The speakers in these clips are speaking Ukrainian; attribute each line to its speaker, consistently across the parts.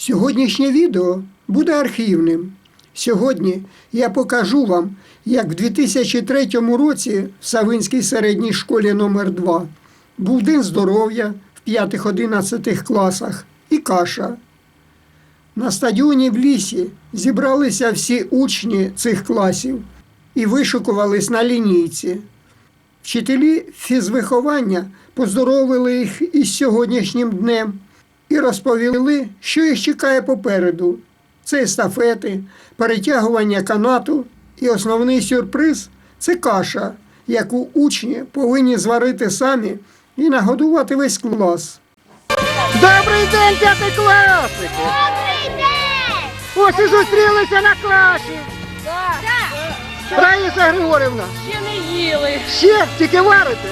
Speaker 1: Сьогоднішнє відео буде архівним. Сьогодні я покажу вам, як в 2003 році в Савинській середній школі номер 2 був День здоров'я в 5-11 класах і каша. На стадіоні в лісі зібралися всі учні цих класів і вишукувались на лінійці. Вчителі фізвиховання поздоровили їх із сьогоднішнім днем і розповіли, що їх чекає попереду. Це естафети, перетягування канату і основний сюрприз це каша, яку учні повинні зварити самі і нагодувати весь клас. Добрий день, п'ятикласники!
Speaker 2: Добрий день!
Speaker 1: Ось і зустрілися на каші.
Speaker 2: Так.
Speaker 1: Раїса Григорівна,
Speaker 3: Ще не їли.
Speaker 1: ще тільки варите?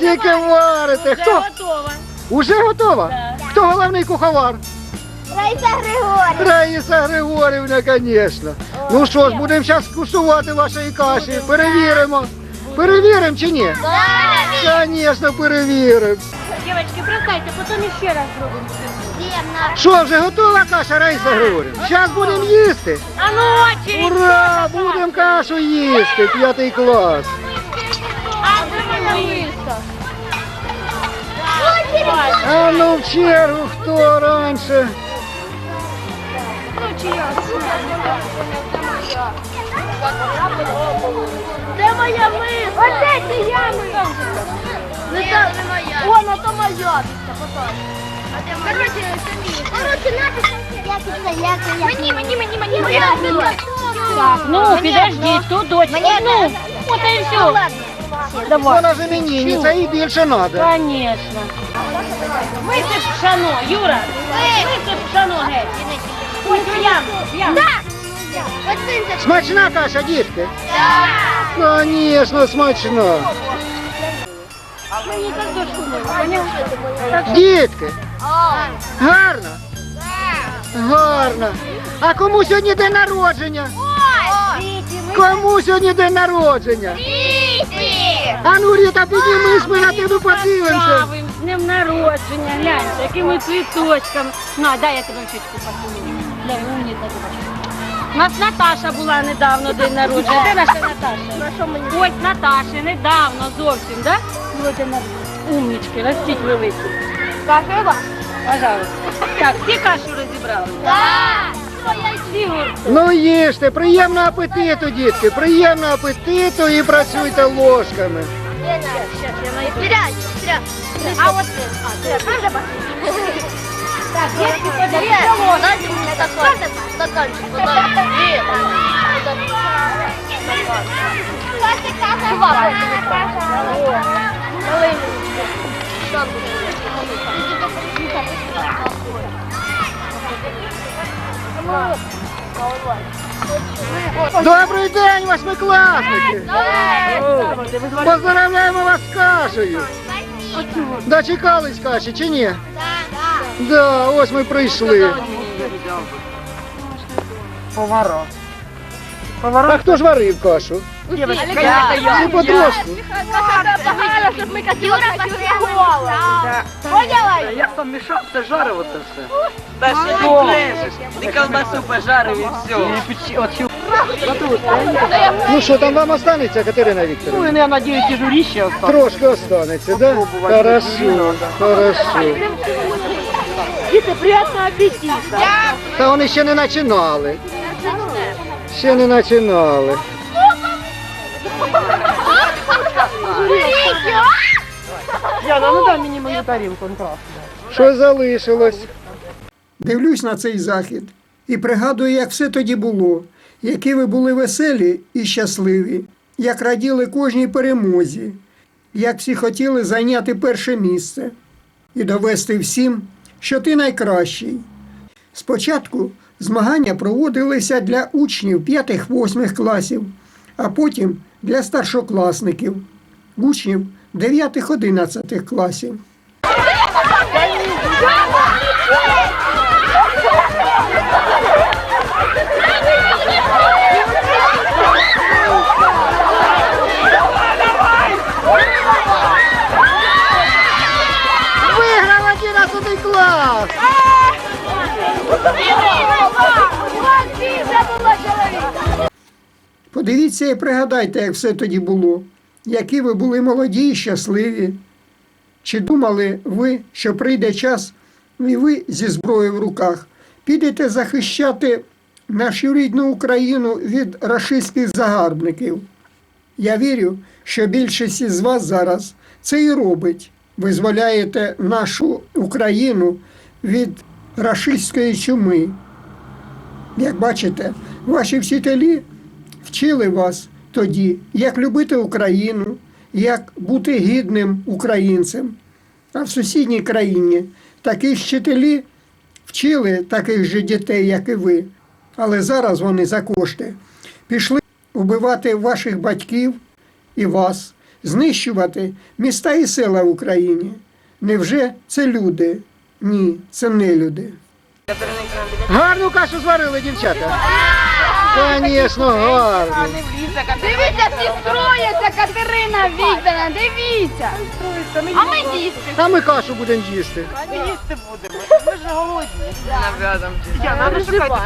Speaker 1: Тільки варите.
Speaker 3: Вже
Speaker 1: Хто?
Speaker 3: готова.
Speaker 1: Уже готова? Хто головний куховар?
Speaker 2: Раїса Григорівна.
Speaker 1: Раїса Григорівна, звісно. Ну що ж, будемо зараз куштувати вашої каші. Перевіримо. Перевіримо чи ні? Звісно, перевіримо.
Speaker 3: Дівчатки, бросайте, потім ще раз зробимо.
Speaker 1: Що, вже готова каша, Раїса Григорівна? Зараз будемо їсти.
Speaker 3: А ну очередь!
Speaker 1: Ура! Будемо кашу їсти, п'ятий клас.
Speaker 3: А
Speaker 1: ну в чергу, хто раніше?
Speaker 3: Ну?
Speaker 2: Де моя миска? Оце це я миска. Не та моя. О, ну то моя. Короче, Короче, надо це, як це, Мені, мені, мені, мені. Моя
Speaker 3: Так, ну, підожди, тут дочка. Ну, от і все. Давай.
Speaker 1: Вона ж іменинниця, їй більше треба.
Speaker 3: Конечно. Висип пшано, Юра. Висип пшано геть. Прям.
Speaker 2: Так. Оце це.
Speaker 1: Смачна каша, дітки?
Speaker 2: Так.
Speaker 1: Звісно, смачна.
Speaker 3: Мені так дошку не?
Speaker 1: Дітки, гарно? Гарно. А кому сьогодні день народження?
Speaker 2: Ой.
Speaker 1: Кому сьогодні день народження?
Speaker 2: Ріті.
Speaker 1: А ну, Ріта, піднімись, ми на тебе подивимося.
Speaker 3: Днем народження, гляньте, якими цвіточками. На, дай я тебе чітку поцілую. Глянь, умніця дівчинка. У нас Наташа була недавно день народження. Де наша Наташа? Ось Наташа, недавно зовсім, да? Було день народження. Умнічки, ростіть великі.
Speaker 2: Спасибо.
Speaker 3: Пожалуйста. Так, всі кашу розібрали?
Speaker 2: Так.
Speaker 1: Ну їжте, приємного апетиту, дітки, приємного апетиту і працюйте ложками.
Speaker 3: Щас я найду.
Speaker 2: Вперед, вперед.
Speaker 3: А от це. А, це. Може, Так.
Speaker 2: Стаканчик, стаканчик, стаканчик.
Speaker 1: Добрий день, восьмикласники! Поздравляємо вас з кашею! Дочекались каші чи ні? Да, ось ми прийшли.
Speaker 3: Повара.
Speaker 1: А хто ж варив кашу? Ну, потрошку.
Speaker 2: Юра посягувала. Поняла?
Speaker 4: Я помішав, це жарив оце все. Та ще не клеїш. Ти колбасу пожарив і все.
Speaker 1: Ну що, там вам останеться, Катерина
Speaker 4: Ну,
Speaker 1: Вікторовна?
Speaker 4: я надію, ті осталось.
Speaker 1: Трошки останеться, да? Хорошо, хорошо.
Speaker 3: Діти, приятного аппетита.
Speaker 1: Та вони ще не починали. Ще не починали.
Speaker 4: Яна, ну дай мені мою тарілку, ну.
Speaker 1: Що залишилось? Дивлюсь на цей захід і пригадую, як все тоді було, які ви були веселі і щасливі, як раділи кожній перемозі, як всі хотіли зайняти перше місце і довести всім, що ти найкращий. Спочатку змагання проводилися для учнів 5-8 класів, а потім для старшокласників, учнів 9-11 класів. Подивіться і пригадайте, як все тоді було. Які ви були молоді і щасливі. Чи думали ви, що прийде час, і ви зі зброєю в руках підете захищати нашу рідну Україну від рашистських загарбників? Я вірю, що більшість із вас зараз це і робить. Визволяєте нашу Україну від рашистської чуми. Як бачите, ваші вчителі вчили вас тоді, як любити Україну, як бути гідним українцем. А в сусідній країні такі вчителі вчили таких же дітей, як і ви. Але зараз вони за кошти пішли вбивати ваших батьків і вас, знищувати міста і села в Україні. Невже це люди? Ні, це не люди. Гарну кашу зварили, дівчата. Звісно, гарно.
Speaker 2: Дивіться, всі строяться, Катерина Вікторівна, дивіться. А ми дійсно.
Speaker 1: А ми кашу будемо їсти.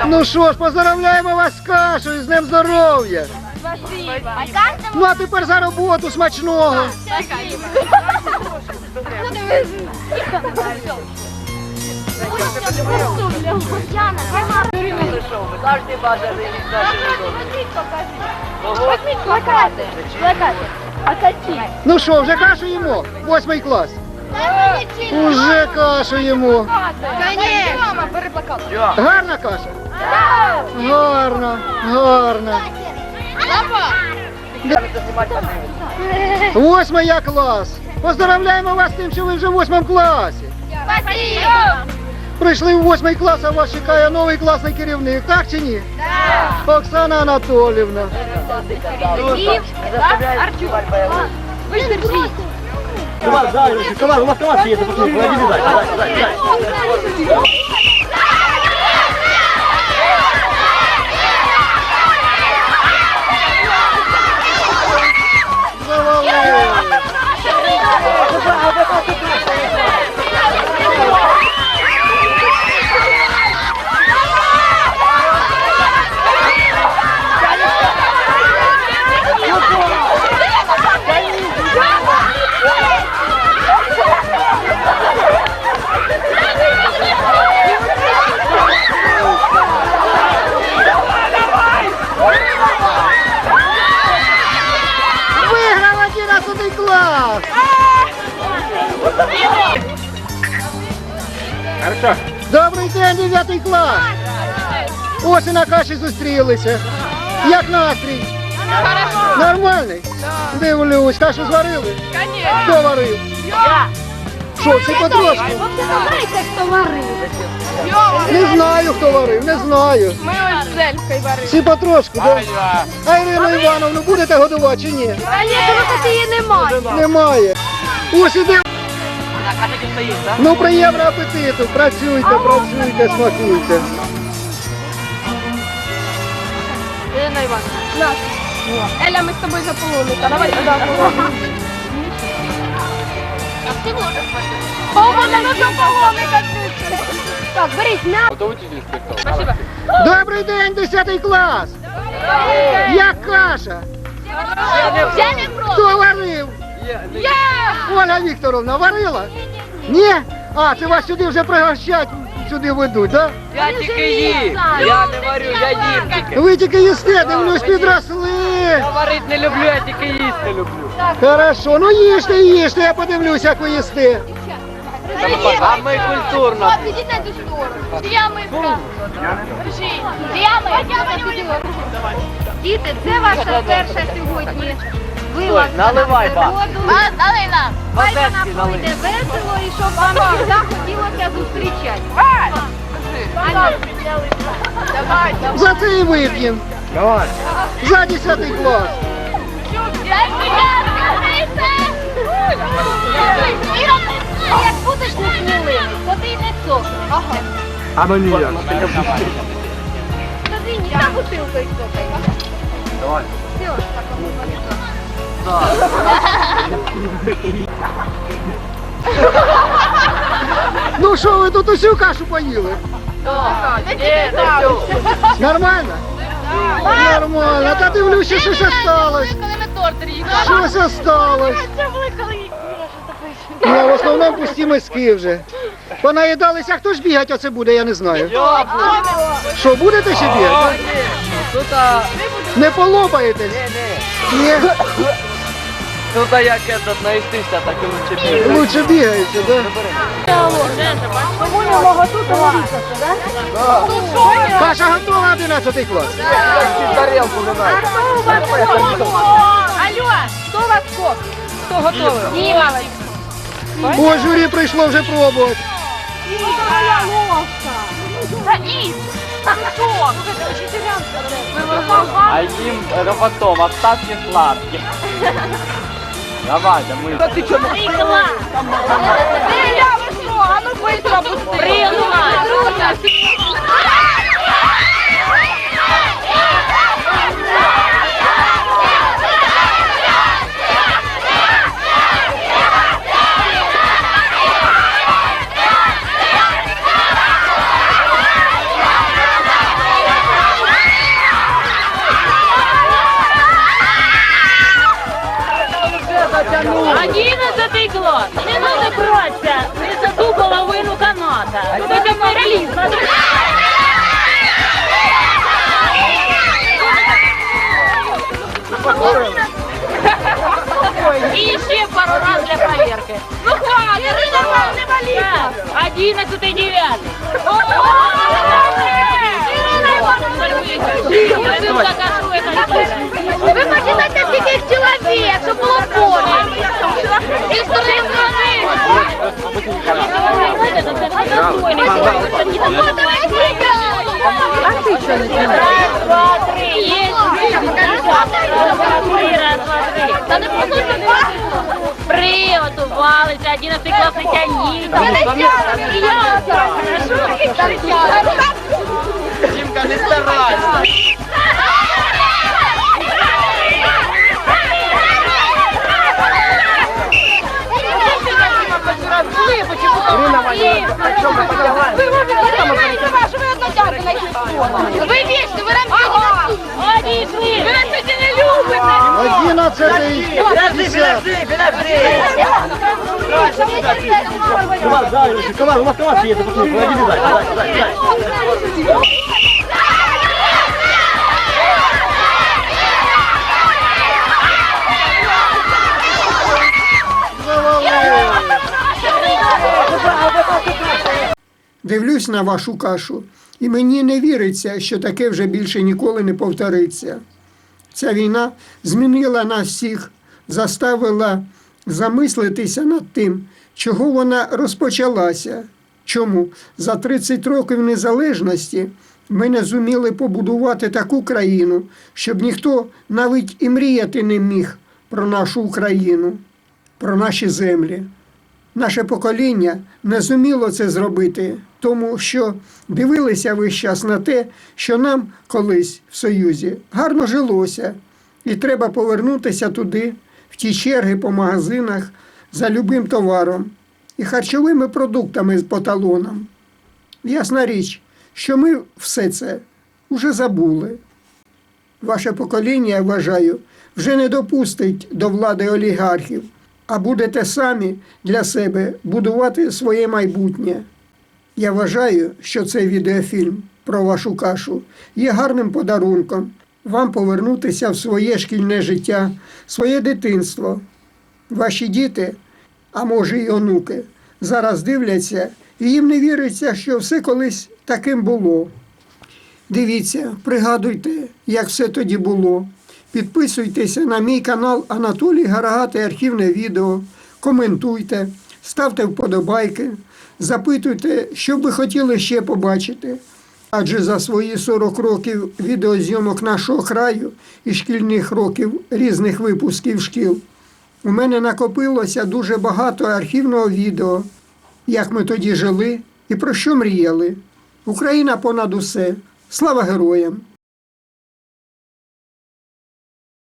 Speaker 1: Ну що ж, поздравляємо вас з кашею, з Днем здоров'я. Ну а тепер за роботу смачного.
Speaker 4: Завжди бажаний
Speaker 2: Плакати, плакати. А?
Speaker 1: Ну що, вже кашу їмо? Восьмий клас. Уже кашу їмо.
Speaker 2: Конечно. Мама, бери плакат.
Speaker 1: Гарна каша? Гарна, гарна. Восьмий я клас. Поздравляємо вас з тим, що ви вже в восьмому класі.
Speaker 2: Спасибо.
Speaker 1: Прийшли в восьмий клас, а вас чекає новий класний керівник, так чи ні? Оксана Анатолівна.
Speaker 2: Артюр. Ви ж держіть.
Speaker 5: Комар, у вас комар є, запустили, проводили далі. Хорошо.
Speaker 1: Добрий день, 9 клас! Ось і на каші зустрілися. Як настрій? Нормальний? Дивлюсь, кашу зварили? Хто варив? Що, всі потрошку?
Speaker 2: Знаєте, хто варив?
Speaker 1: Не знаю, хто варив, не знаю.
Speaker 2: Ми ось з Елькою варили.
Speaker 1: Всі потрошку, так? А Ірину Івановну будете годувати чи ні?
Speaker 2: А ні, тому її немає.
Speaker 1: Немає. Ось іде. Ну, приємного апетиту. Працюйте, працюйте, смакуйте.
Speaker 2: Ірина Івановна. Еля, ми з тобою за полуника. Давай сюди. Ти можеш О, мене на полуника. Так, беріть на. Спасибо.
Speaker 1: Добрий день, 10 клас! Як каша?
Speaker 2: Я не.
Speaker 1: Хто варив?
Speaker 2: Я!
Speaker 1: Ольга Вікторовна варила? Ні? А, це вас сюди вже пригощать, сюди ведуть, так?
Speaker 4: Я тільки їм. Я не варю, я їм тільки.
Speaker 1: Ви тільки їсте, дивлюсь, підросли.
Speaker 4: Я варити не люблю, я тільки їсти люблю.
Speaker 1: Хорошо, ну їжте, їжте, я подивлюсь, як ви їсте.
Speaker 4: А ми культурно.
Speaker 2: Підіть на сторону. Діями. Діти, це ваша перша сьогодні. Вилазка
Speaker 4: наливай,
Speaker 2: на
Speaker 4: ба.
Speaker 2: природу. Налий нам. Хай вона
Speaker 4: налий.
Speaker 2: пройде весело і щоб вам завжди хотілося зустрічати. Аня, Давай, давай.
Speaker 1: За це і вип'ємо.
Speaker 5: Давай.
Speaker 1: За 10 клас.
Speaker 2: Як будеш несміливий, то ти не цокай. Ага.
Speaker 5: А ну ні.
Speaker 2: Тоді ні, та бутилкою цокай.
Speaker 5: Давай.
Speaker 2: Все, так воно
Speaker 1: Ну що ви тут усю кашу поїли? Нормально? Нормально. Та дивлюся, що ще сталося. Що ще сталося? Ну, в основному пусті миски вже. Понаїдалися, а хто ж бігати оце буде, я не знаю. Що, будете ще бігати?
Speaker 4: Тут,
Speaker 1: Не полопаєтесь? Ні.
Speaker 4: Тут а як этот, наїстися, так і лучше бігати.
Speaker 1: Лучше бігаєте, да? Каша готова 11 клас.
Speaker 4: Тарелку не.
Speaker 3: Алло, хто вас кок? Хто готовий? Ні,
Speaker 1: О, журі прийшло вже пробувати.
Speaker 4: А їм е, потом остатки сладкі. Давайте, ми. Та ти чого?
Speaker 3: Прикла! А ну быстро быстрее! Одиннадцатый И еще пару раз для проверки. Ну хватит, не вали! Одиннадцатый, девятый.
Speaker 2: Ви почитайте скільки чоловік, щоб було поле. І сторони
Speaker 3: Раз, два, три. Есть.
Speaker 2: Та не послухайте.
Speaker 3: Приготувалися, 11 клас не тяніть.
Speaker 4: Дімка, не старайся.
Speaker 2: Ви вічно, ви
Speaker 1: 11
Speaker 5: Комар, да, Илюша, комар, нас комар.
Speaker 1: Дивлюсь на вашу кашу, і мені не віриться, що таке вже більше ніколи не повториться. Ця війна змінила нас всіх, заставила замислитися над тим, чого вона розпочалася. Чому за 30 років незалежності ми не зуміли побудувати таку країну, щоб ніхто навіть і мріяти не міг про нашу Україну, про наші землі. Наше покоління не зуміло це зробити, тому що дивилися весь час на те, що нам колись в Союзі гарно жилося, і треба повернутися туди, в ті черги по магазинах за любим товаром і харчовими продуктами по талонам. Ясна річ, що ми все це вже забули. Ваше покоління, я вважаю, вже не допустить до влади олігархів, а будете самі для себе будувати своє майбутнє. Я вважаю, що цей відеофільм про вашу кашу є гарним подарунком вам повернутися в своє шкільне життя, своє дитинство. Ваші діти, а може й онуки, зараз дивляться, і їм не віриться, що все колись таким було. Дивіться, пригадуйте, як все тоді було. Підписуйтеся на мій канал Анатолій Гарагатий архівне відео, коментуйте, ставте вподобайки, запитуйте, що б ви хотіли ще побачити. Адже за свої 40 років відеозйомок нашого краю і шкільних років різних випусків шкіл у мене накопилося дуже багато архівного відео, як ми тоді жили і про що мріяли. Україна понад усе. Слава героям!